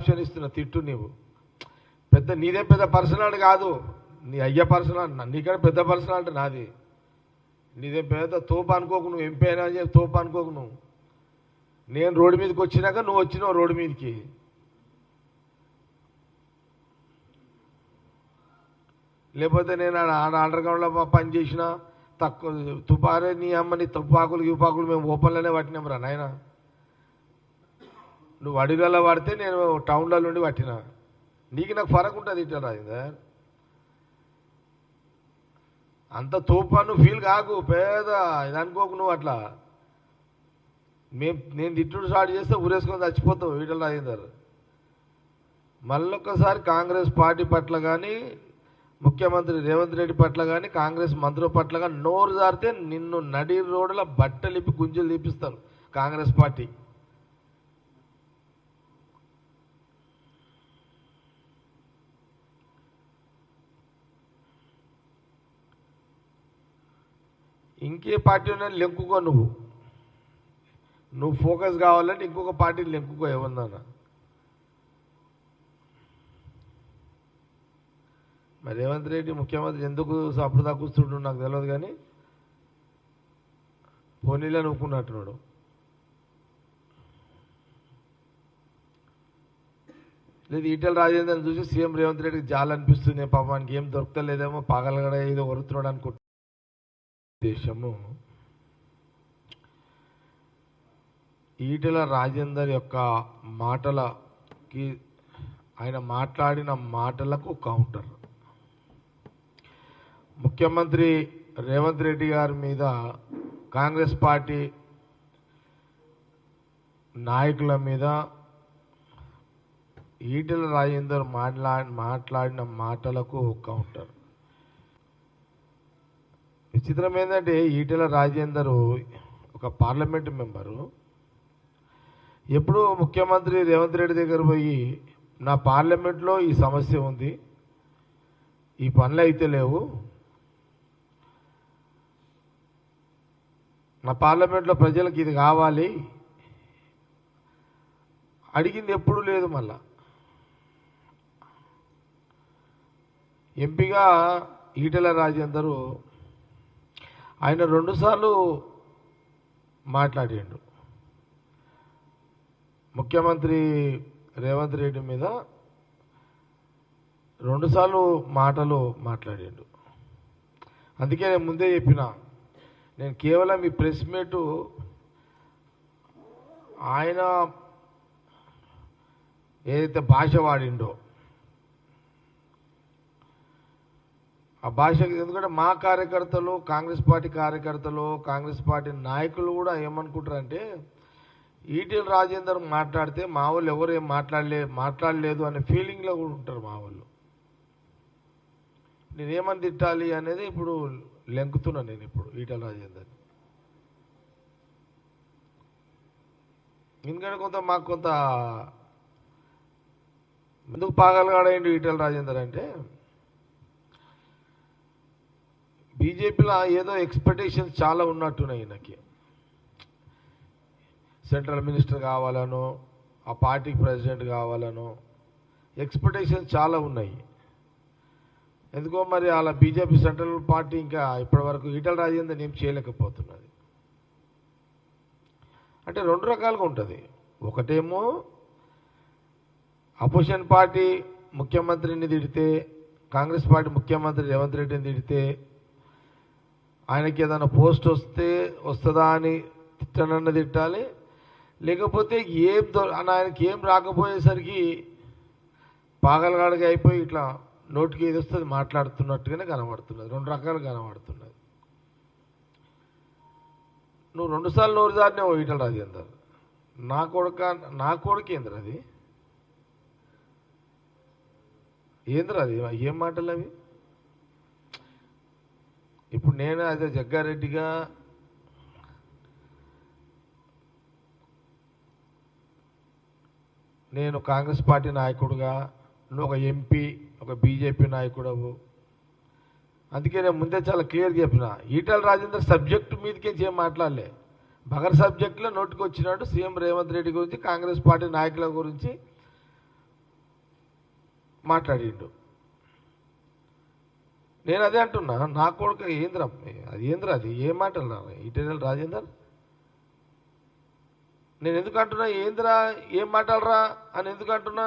Option ఇస్తున్న తిట్టు నీవు. పెద్ద నీదే పెద్ద పర్సనాలిటీ కాదు. నీ అయ్య పర్సనాలిటీ నీకన్నా పెద్ద పర్సనాలిటీ నాది. నీదే పెద్ద తోపు అనుకోకు నువ్వు ఎంపీ అయినా అని చెప్పి తోపు అనుకోకు నువ్వు. నేను రోడ్డు మీదకి వచ్చినాక నువ్వు వచ్చినావు రోడ్డు మీదకి. లేకపోతే నేను ఆడ అండర్ గ్రౌండ్లో పని చేసిన తక్కువ తుపారే నీ అమ్మని తుపాకులు గిపాకులు మేము ఓపెన్లోనే పట్టినాం రా నాయనా. నువ్వు అడవిలలో పడితే నేను టౌన్లో నుండి పట్టిన. నీకు నాకు ఫరక్ ఉంటుంది ఇట్లా రాజేందర్ అంత తోపా నువ్వు ఫీల్ కాకు పేద ఇది అనుకోకు నువ్వు అట్లా. మేము నేను తిట్టుడు స్టార్ట్ చేస్తే ఊరేసుకొని చచ్చిపోతావు ఈటల రాజేందర్ మళ్ళొక్కసారి కాంగ్రెస్ పార్టీ పట్ల కానీ ముఖ్యమంత్రి రేవంత్ రెడ్డి పట్ల కానీ కాంగ్రెస్ మంత్రుల పట్ల కానీ నోరు జారితే నిన్ను నడి రోడ్ల బట్టలిపి గుంజలు తీపిస్తారు కాంగ్రెస్ పార్టీ. ఇంకే పార్టీ ఉన్న లెంకుకో నువ్వు. నువ్వు ఫోకస్ కావాలంటే ఇంకొక పార్టీని లెంకుకో ఏమన్నా మరి రేవంత్ రెడ్డి ముఖ్యమంత్రి ఎందుకు అప్పుడు దాకా కూర్చుంటు నాకు తెలియదు కానీ పోనీలో నవ్వుకున్నట్టున్నాడు. లేదు ఈటల రాజేంద్రని చూసి సీఎం రేవంత్ రెడ్డికి జాలనిపిస్తుంది పాపానికి ఏం దొరకలేదేమో పాగలగడ ఏదో వరుతున్నాడు అనుకుంటున్నాడు దేశము ఈటెల రాజేందర్ యొక్క మాటలకి ఆయన మాట్లాడిన మాటలకు కౌంటర్. ముఖ్యమంత్రి రేవంత్ రెడ్డి గారి మీద కాంగ్రెస్ పార్టీ నాయకుల మీద ఈటెల రాజేందర్ మాట్లా మాట్లాడిన మాటలకు కౌంటర్. విచిత్రం ఏంటంటే ఈటెల రాజేందర్ ఒక పార్లమెంటు మెంబరు. ఎప్పుడు ముఖ్యమంత్రి రేవంత్ రెడ్డి దగ్గర పోయి నా పార్లమెంట్లో ఈ సమస్య ఉంది ఈ పనులు అయితే లేవు. నా పార్లమెంట్లో ప్రజలకు ఇది కావాలి. అడిగింది ఎప్పుడు లేదు మళ్ళా. ఎంపీగా ఈటెల రాజేందరు ఆయన రెండుసార్లు మాట్లాడిండు. ముఖ్యమంత్రి రేవంత్ రెడ్డి మీద రెండుసార్లు మాటలు మాట్లాడిండు. అందుకే నేను ముందే చెప్పిన నేను కేవలం ఈ ప్రెస్ మీట్ ఆయన ఏదైతే భాష వాడిండో ఆ భాషకి ఎందుకంటే మా కార్యకర్తలు కాంగ్రెస్ పార్టీ కార్యకర్తలు కాంగ్రెస్ పార్టీ నాయకులు కూడా ఏమనుకుంటారంటే ఈటీఎల్ రాజేందర్ మాట్లాడితే మా వాళ్ళు ఎవరు ఏం మాట్లాడలే మాట్లాడలేదు అనే ఫీలింగ్లో కూడా ఉంటారు మా వాళ్ళు. నేనేమని తిట్టాలి అనేది ఇప్పుడు లెంకుతున్నా నేను ఇప్పుడు ఈటల రాజేందర్ ఎందుకంటే కొంత మాకు కొంత ఎందుకు పాగలగాడైండు ఈటల రాజేందర్ అంటే బీజేపీలో ఏదో ఎక్స్పెక్టేషన్స్ చాలా ఉన్నట్టున్నాయి ఈయనకి. సెంట్రల్ మినిస్టర్ కావాలనో ఆ పార్టీకి ప్రెసిడెంట్ కావాలనో ఎక్స్పెక్టేషన్స్ చాలా ఉన్నాయి. ఎందుకో మరి అలా బీజేపీ సెంట్రల్ పార్టీ ఇంకా ఇప్పటివరకు ఈటల రాజేందర్ ఏం చేయలేకపోతున్నది. అంటే రెండు రకాలుగా ఉంటుంది. ఒకటేమో అపోజిషన్ పార్టీ ముఖ్యమంత్రిని తిడితే కాంగ్రెస్ పార్టీ ముఖ్యమంత్రి రేవంత్ రెడ్డిని తిడితే ఆయనకి ఏదైనా పోస్ట్ వస్తే వస్తుందా అని తిట్టనన్న తిట్టాలి. లేకపోతే ఏం దొ- ఆయనకి ఏం రాకపోయేసరికి పాగలగాడిగా అయిపోయి ఇట్లా నోటికి ఏది వస్తుంది మాట్లాడుతున్నట్టుగానే కనబడుతున్నది. రెండు రకాలు కనబడుతున్నది. నువ్వు రెండుసార్లు నోరు దారినే ఈటల రాజేందర్ నా కొడుక నా కొడుకు ఏంద్ర అది? ఏంద్ర అది ఏం మాటలు అవి? ఇప్పుడు నేను అదే జగ్గారెడ్డిగా నేను కాంగ్రెస్ పార్టీ నాయకుడుగా నువ్వు ఒక ఎంపీ ఒక బీజేపీ నాయకుడవు. అందుకే నేను ముందే చాలా క్లియర్ చెప్పిన ఈటల రాజేందర్ సబ్జెక్టు మీదకే ఏం మాట్లాడలే. బగర్ సబ్జెక్టులో నోటికి వచ్చినాడు సీఎం రేవంత్ రెడ్డి గురించి కాంగ్రెస్ పార్టీ నాయకుల గురించి మాట్లాడిండు. నేను అదే అంటున్నా నా కొడుకు ఏంద్ర అది ఏంద్ర అది ఏం మాటలు ఇటీరియల్ రాజేందర్? నేను ఎందుకు అంటున్నా ఏంద్రా ఏం మాట్లాడరా అని ఎందుకు అంటున్నా?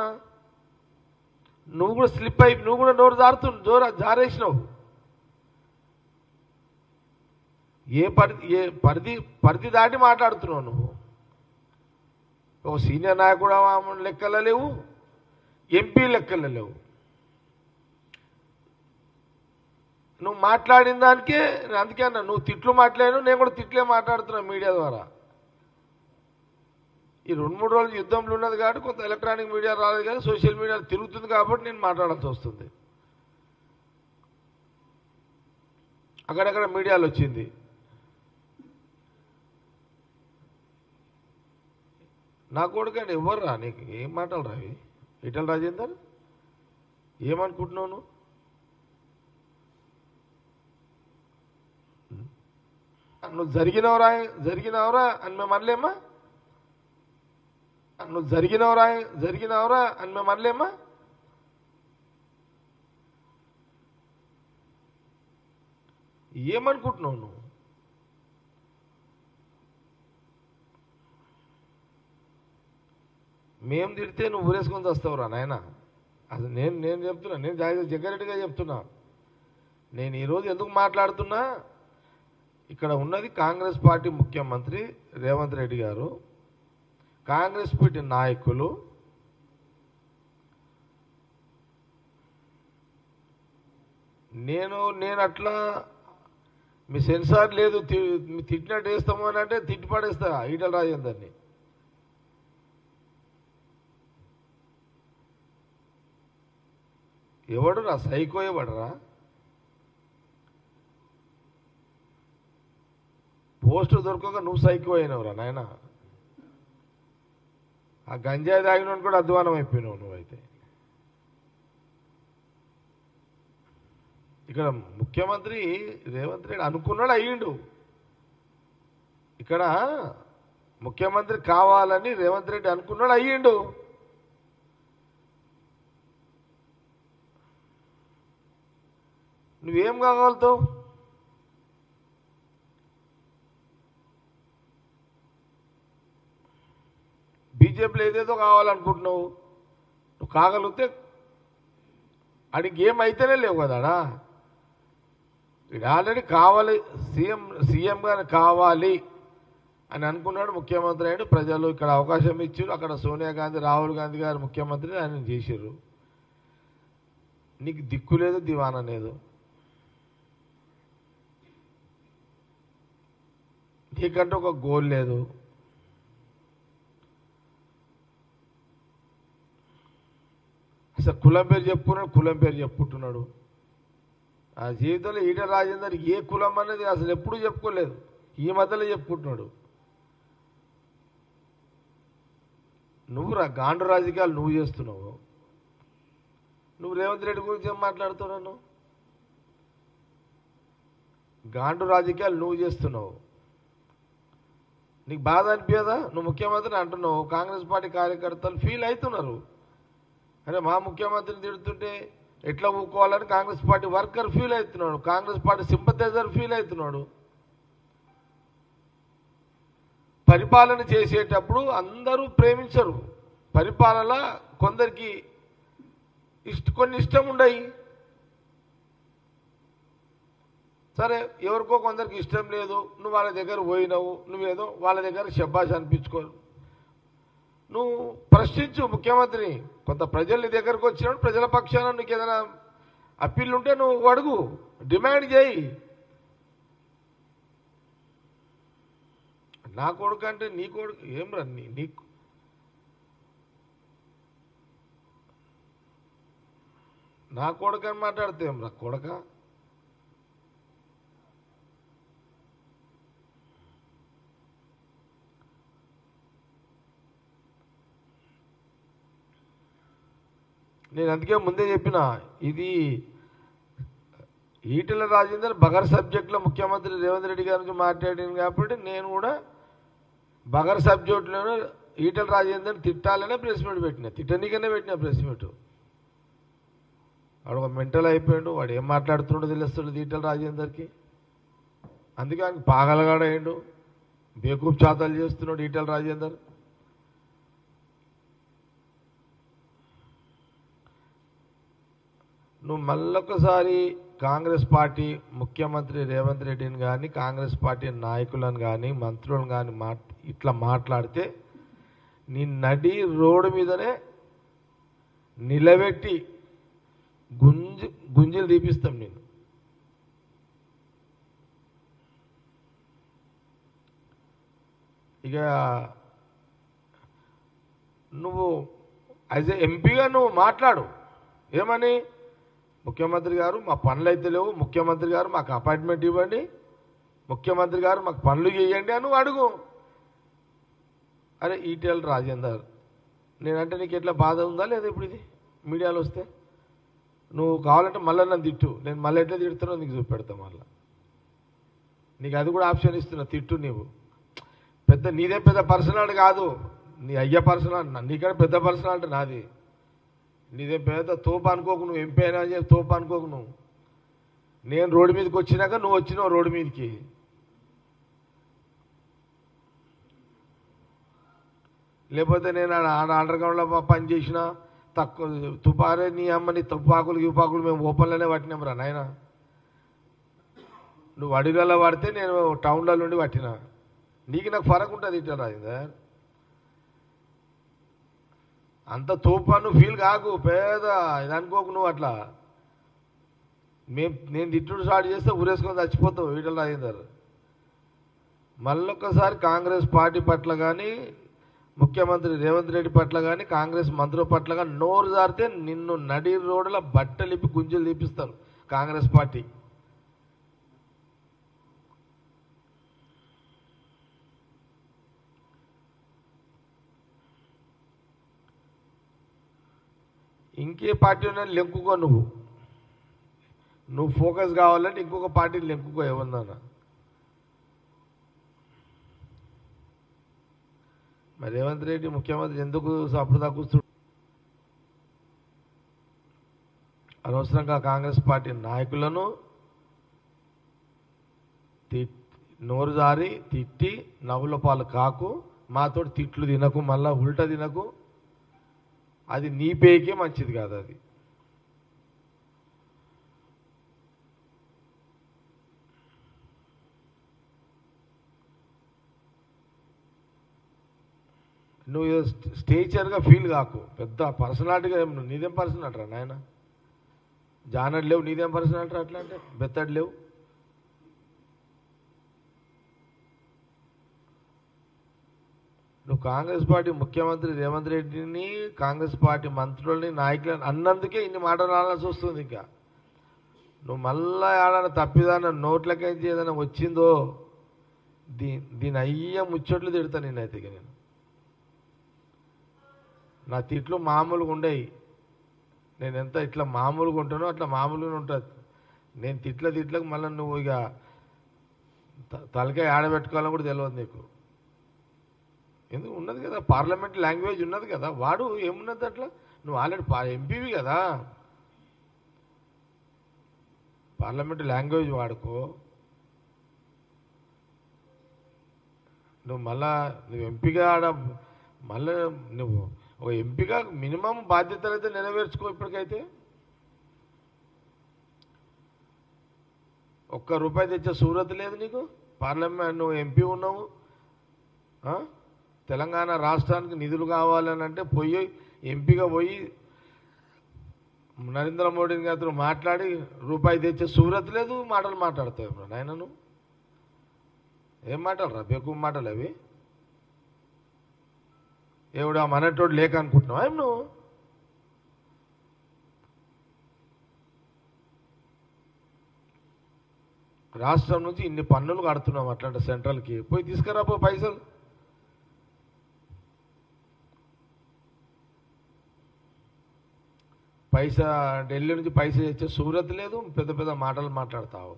నువ్వు కూడా స్లిప్ అయి నువ్వు కూడా నోరు జారుతు జోర జారేసినావు. ఏ పరిధి ఏ పరిధి పరిధి దాటి మాట్లాడుతున్నావు నువ్వు? ఒక సీనియర్ నాయకుడు లెక్కల లేవు ఎంపీ లెక్కల లేవు నువ్వు మాట్లాడిన దానికే నేను అందుకే అన్నా నువ్వు తిట్లు మాట్లాడాను నేను కూడా తిట్లే మాట్లాడుతున్నా మీడియా ద్వారా. ఈ రెండు మూడు రోజులు యుద్ధంలో ఉన్నది కాబట్టి కొంత ఎలక్ట్రానిక్ మీడియా రాలేదు కానీ సోషల్ మీడియా తిరుగుతుంది కాబట్టి నేను మాట్లాడాల్సి వస్తుంది. అక్కడక్కడ మీడియాలో వచ్చింది. నా కొడుకండి ఎవరు రా నీకు ఏం మాటలు రావి ఇటల్ రాజేందర్? ఏమనుకుంటున్నావు నువ్వు? నువ్వు జరిగినవరా జరిగినవరా అని మేము అనలేమా? నువ్వు జరిగినవరా జరిగినవరా అని మేము అనలేమా? ఏమనుకుంటున్నావు నువ్వు? మేము తిడితే నువ్వు ఊరేసుకొని వస్తావురా నాయన. అది నేను నేను చెప్తున్నా. నేను జాగ్రత్త జగ్గారెడ్డిగా చెప్తున్నా. నేను ఈరోజు ఎందుకు మాట్లాడుతున్నా? ఇక్కడ ఉన్నది కాంగ్రెస్ పార్టీ ముఖ్యమంత్రి రేవంత్ రెడ్డి గారు కాంగ్రెస్ పార్టీ నాయకులు నేను నేను అట్లా మీ సెన్సార్ లేదు తి- మీ తిట్టినట్టు వేస్తాము అని అంటే తిట్టి పడేస్తా ఈటల రాజేందర్ని. ఎవడురా సైకో ఎవడరా? పోస్టు దొరకక నువ్వు సైకో అయినవురా నాయన. ఆ గంజాయి తాగిన కూడా అధ్వానం అయిపోయినావు నువ్వైతే. ఇక్కడ ముఖ్యమంత్రి రేవంత్ రెడ్డి అనుకున్నాడు అయ్యిండు. ఇక్కడ ముఖ్యమంత్రి కావాలని రేవంత్ రెడ్డి అనుకున్నాడు అయ్యిండు. నువ్వేం కాగలుగుతావు? బీజేపీలో ఏదేదో కావాలనుకుంటున్నావు. నువ్వు కాగలిగితే అడిగి గేమ్ అయితేనే లేవు కదాడా ఇది ఆల్రెడీ కావాలి సీఎం సీఎం గారు కావాలి అని అనుకున్నాడు ముఖ్యమంత్రి అయిన ప్రజలు. ఇక్కడ అవకాశం ఇచ్చారు. అక్కడ సోనియా గాంధీ రాహుల్ గాంధీ గారు ముఖ్యమంత్రి ఆయన చేశారు. నీకు దిక్కు లేదు దివానా లేదు. నీకంటే ఒక గోల్ లేదు. అసలు కులం పేరు చెప్పుకున్నాడు కులం పేరు చెప్పుకుంటున్నాడు. ఆ జీవితంలో ఈట రాజేందర్ ఏ కులం అనేది అసలు ఎప్పుడూ చెప్పుకోలేదు. ఈ మధ్యలో చెప్పుకుంటున్నాడు. నువ్వు రా గాండు రాజకీయాలు నువ్వు చేస్తున్నావు. నువ్వు రేవంత్ రెడ్డి గురించి ఏం మాట్లాడుతున్నాను గాండు రాజకీయాలు నువ్వు చేస్తున్నావు. నీకు బాధ అనిపించదా? నువ్వు ముఖ్యమంత్రి అంటున్నావు. కాంగ్రెస్ పార్టీ కార్యకర్తలు ఫీల్ అవుతున్నారు. అరే మా ముఖ్యమంత్రిని తిడుతుంటే ఎట్లా ఊకోవాలని కాంగ్రెస్ పార్టీ వర్కర్ ఫీల్ అవుతున్నాడు. కాంగ్రెస్ పార్టీ సింపతైజర్ ఫీల్ అవుతున్నాడు. పరిపాలన చేసేటప్పుడు అందరూ ప్రేమించరు. పరిపాలన కొందరికి ఇష్ట కొన్ని ఇష్టం ఉండయి. సరే ఎవరికో కొందరికి ఇష్టం లేదు. నువ్వు వాళ్ళ దగ్గర పోయినావు. నువ్వేదో వాళ్ళ దగ్గర శబ్బాష్ అనిపించుకోరు. నువ్వు ప్రశ్నించు ముఖ్యమంత్రిని. కొంత ప్రజల్ని దగ్గరకు వచ్చినప్పుడు ప్రజల పక్షాన నీకు ఏదైనా అప్పీళ్ళు ఉంటే నువ్వు అడుగు. డిమాండ్ చేయి. నా కొడుకు అంటే నీ కొడుకు ఏం రా నీ నీకు నా కొడుకు అని మాట్లాడితే ఏం రా కొడక? నేను అందుకే ముందే చెప్పిన ఇది ఈటెల రాజేందర్ బగర్ సబ్జెక్ట్లో ముఖ్యమంత్రి రేవంత్ రెడ్డి గారికి మాట్లాడాను కాబట్టి నేను కూడా బగర్ సబ్జెక్టులోనే ఈటల రాజేందర్ తిట్టాలనే ప్రెస్ మీట్ పెట్టిన తిట్టనీకనే పెట్టిన ప్రెస్ మీట్. వాడు ఒక మెంటల్ అయిపోయాడు వాడు ఏం మాట్లాడుతుండో తెలుస్తుండదు ఈటల రాజేందర్కి. అందుకే ఆయన పాగలగాడయ్యాడు బేకూఫ్ చాతాలు చేస్తున్నాడు ఈటల రాజేందర్. నువ్వు మళ్ళొకసారి కాంగ్రెస్ పార్టీ ముఖ్యమంత్రి రేవంత్ రెడ్డిని కానీ కాంగ్రెస్ పార్టీ నాయకులను కానీ మంత్రులను కానీ మా ఇట్లా మాట్లాడితే నీ నడి రోడ్డు మీదనే నిలబెట్టి గుంజు గుంజలు తీపిస్తాం నేను. ఇక నువ్వు యాజ్ ఏ ఎంపీగా నువ్వు మాట్లాడు. ఏమని? ముఖ్యమంత్రి గారు మా పనులు అయితే లేవు. ముఖ్యమంత్రి గారు మాకు అపాయింట్మెంట్ ఇవ్వండి. ముఖ్యమంత్రి గారు మాకు పనులు చేయండి అని నువ్వు అడుగు. అరే ఈటెల్ రాజేందర్ నేనంటే నీకు ఎట్లా బాధ ఉందా లేదా ఇప్పుడు ఇది? మీడియాలో వస్తే? నువ్వు కావాలంటే మళ్ళీ నన్ను తిట్టు. నేను మళ్ళీ ఎట్లా తిడుతున్నా నీకు చూపెడతా మళ్ళీ. నీకు అది కూడా ఆప్షన్ ఇస్తున్నా తిట్టు నీవు. పెద్ద నీదే పెద్ద పర్సనాలిటీ కాదు. నీ అయ్య పర్సనాలిటీ నీకంటే పెద్ద పర్సనాలిటీ నాది. నీదే పెద్ద తోపు అనుకోకు నువ్వు ఎంపీ అయినా అని చెప్పి తోపు అనుకోకు నువ్వు. నేను రోడ్డు మీదకి వచ్చినాక నువ్వు వచ్చినావు రోడ్డు మీదకి. లేకపోతే నేను ఆడ అండర్ గ్రౌండ్లో పని చేసిన తక్కువ తుపారే నీ అమ్మని తుపాకులు గిపాకులు మేము ఓపెన్లోనే పట్టినాం రా నాయన. నువ్వు అడవిలలో పడితే నేను టౌన్లో నుండి పట్టిన. నీకు నాకు ఫరక్ ఉంటుంది ఇట్లా రాజేందర్ అంత తోపాను ఫీల్ కాకు పేద ఇది అనుకోకు నువ్వు అట్లా. మేము నేను తిట్టుడు స్టార్ట్ చేస్తే ఊరేసుకొని చచ్చిపోతావు వీటల్ రాజేందర్. మళ్ళొక్కసారి కాంగ్రెస్ పార్టీ పట్ల కానీ ముఖ్యమంత్రి రేవంత్ రెడ్డి పట్ల కానీ కాంగ్రెస్ మంత్రుల పట్ల కానీ నోరు జారితే నిన్ను నడి రోడ్ల బట్టలిపి గుంజలు తీపిస్తారు కాంగ్రెస్ పార్టీ. ఇంకే పార్టీ ఉన్నాయని లెంకుకో నువ్వు. నువ్వు ఫోకస్ కావాలంటే ఇంకొక పార్టీని లెంకుకో ఏమన్నా మరి రేవంత్ రెడ్డి ముఖ్యమంత్రి ఎందుకు అప్పుడు దాకూస్తు అనవసరంగా కాంగ్రెస్ పార్టీ నాయకులను నోరు జారి తిట్టి నవ్వుల పాలు కాకు మాతోటి తిట్లు తినకు మళ్ళా ఉల్టా తినకు అది నీ పేకే మంచిది కాదు అది. నువ్వు ఏదో స్టేచర్గా ఫీల్ కాకు. పెద్ద పర్సనాలిటీగా ఏం నీదేం పర్సనాలిటీ రా నాయన? జానడు లేవు నీదేం పర్సనాలిటీ అట్లా అంటే బెత్తడు లేవు? నువ్వు కాంగ్రెస్ పార్టీ ముఖ్యమంత్రి రేవంత్ రెడ్డిని కాంగ్రెస్ పార్టీ మంత్రుల్ని నాయకులని అన్నందుకే ఇన్ని మాటలు రావాల్సి వస్తుంది ఇంకా. నువ్వు మళ్ళా ఆడన తప్పిదాన నోట్లకైతే ఏదైనా వచ్చిందో దీ దీని అయ్య ముచ్చట్లు తిడతాను నేనైతే నేను. నా తిట్లు మామూలుగా ఉండేవి నేను ఎంత ఇట్లా మామూలుగా ఉంటానో అట్లా మామూలుగా ఉంటుంది. నేను తిట్ల తిట్లకు మళ్ళీ నువ్వు ఇక తలకాయ ఆడబెట్టుకోవాలని కూడా తెలియదు నీకు. ఎందుకు? ఉన్నది కదా పార్లమెంట్ లాంగ్వేజ్ ఉన్నది కదా. వాడు ఏమున్నది అట్లా? నువ్వు ఆల్రెడీ ఎంపీవి కదా. పార్లమెంట్ లాంగ్వేజ్ వాడుకో. నువ్వు మళ్ళా నువ్వు ఎంపీగా ఆడ మళ్ళీ నువ్వు ఒక ఎంపీగా మినిమం బాధ్యతలు అయితే నెరవేర్చుకో ఇప్పటికైతే. ఒక్క రూపాయి తెచ్చే సూరత్ లేదు నీకు? పార్లమెంట్ నువ్వు ఎంపీ ఉన్నావు. తెలంగాణ రాష్ట్రానికి నిధులు కావాలని అంటే పోయి ఎంపీగా పోయి నరేంద్ర మోడీ గారితో మాట్లాడి రూపాయి తెచ్చే సూరత్ లేదు మాటలు మాట్లాడతావు ఇప్పుడు నాయన నువ్వు ఏం మాటలు రా? బెక్కు మాటలు అవి. ఎవడు ఆ మనటోడు లేక అనుకుంటున్నావు ఏం నువ్వు? రాష్ట్రం నుంచి ఇన్ని పన్నులు కడుతున్నాం అట్లాంటి సెంట్రల్కి. పోయి తీసుకురాపో పైసలు. పైసా ఢిల్లీ నుంచి పైసా తెచ్చే సూరత్ లేదు పెద్ద పెద్ద మాటలు మాట్లాడతావు.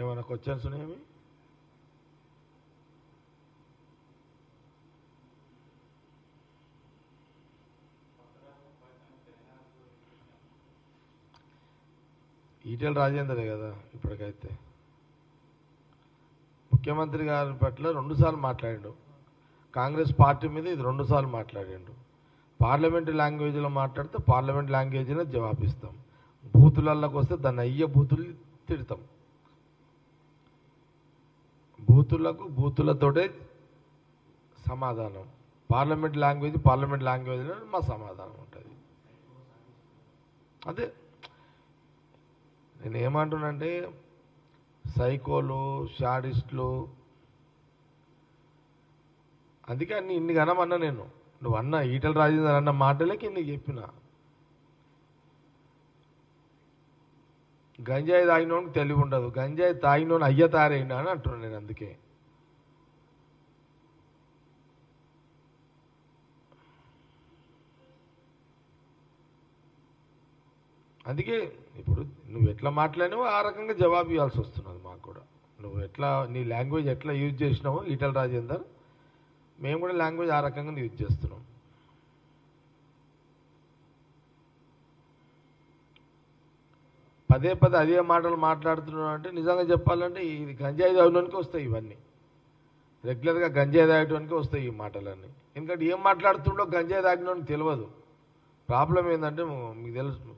ఏమైనా క్వశ్చన్స్ ఉన్నాయేమి ఈటెల్ రాజేందరే కదా ఇప్పటికైతే. ముఖ్యమంత్రి గారి పట్ల రెండుసార్లు మాట్లాడాడు. కాంగ్రెస్ పార్టీ మీద ఇది రెండుసార్లు మాట్లాడిండు. పార్లమెంటు లాంగ్వేజ్లో మాట్లాడితే పార్లమెంట్ లాంగ్వేజ్లో జవాబిస్తాం. బూతులల్లోకి వస్తే దాన్ని అయ్యే బూతులు తిడతాం. బూతులకు బూతులతోటే సమాధానం. పార్లమెంట్ లాంగ్వేజ్ పార్లమెంట్ లాంగ్వేజ్లో మా సమాధానం ఉంటుంది. అదే నేను ఏమంటున్నానంటే సైకోలు షాడిస్టులు అందుకే అన్ని ఇన్ని గనమన్నా నేను. నువ్వు అన్న ఈటల రాజేందర్ అన్న మాటలకి నీకు చెప్పిన. గంజాయి తాగినోనికి తెలివి ఉండదు. గంజాయి తాగినోని అయ్య తారైనా అని అంటున్నాను నేను అందుకే. అందుకే ఇప్పుడు నువ్వు ఎట్లా మాట్లాడినావో ఆ రకంగా జవాబు ఇవ్వాల్సి వస్తున్నది మాకు కూడా. నువ్వు ఎట్లా నీ లాంగ్వేజ్ ఎట్లా యూజ్ చేసినావో ఈటల రాజేందర్ మేము కూడా లాంగ్వేజ్ ఆ రకంగా యూజ్ చేస్తున్నాం. పదే పదే అదే మాటలు మాట్లాడుతున్నాం అంటే నిజంగా చెప్పాలంటే ఇది గంజాయి తాగడానికి వస్తాయి ఇవన్నీ. రెగ్యులర్గా గంజాయి తాగడానికి వస్తాయి ఈ మాటలన్నీ. ఎందుకంటే ఏం మాట్లాడుతుండో గంజాయి తాగినోనికి తెలియదు. ప్రాబ్లం ఏంటంటే మీకు తెలుసు.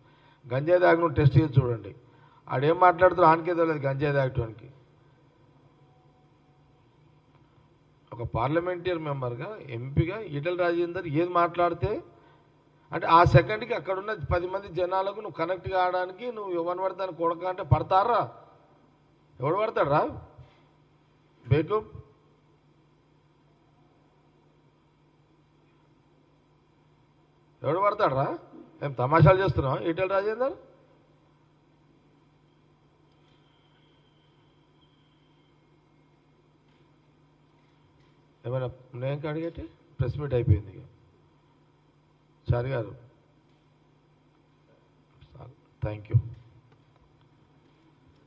గంజాయి తాగిన టెస్ట్ చేసి చూడండి. ఆడేం మాట్లాడుతారో ఆనకే తెలియదు గంజాయి తాగటానికి. ఒక పార్లమెంటరీ మెంబర్గా ఎంపీగా ఈటల రాజేందర్ ఏది మాట్లాడితే అంటే ఆ సెకండ్కి అక్కడున్న పది మంది జనాలకు నువ్వు కనెక్ట్ కావడానికి నువ్వు ఎవరిని పడతాను కొడక అంటే పడతారా? ఎవడు పడతాడు బేకు ఎవడు పడతాడరా ఏం తమాషాలు చేస్తున్నావు ఈటల రాజేందర్? ఏమైనా నేను అడిగేటి? ప్రెస్ మీట్ అయిపోయింది ఇక. చారి గారు. Thank you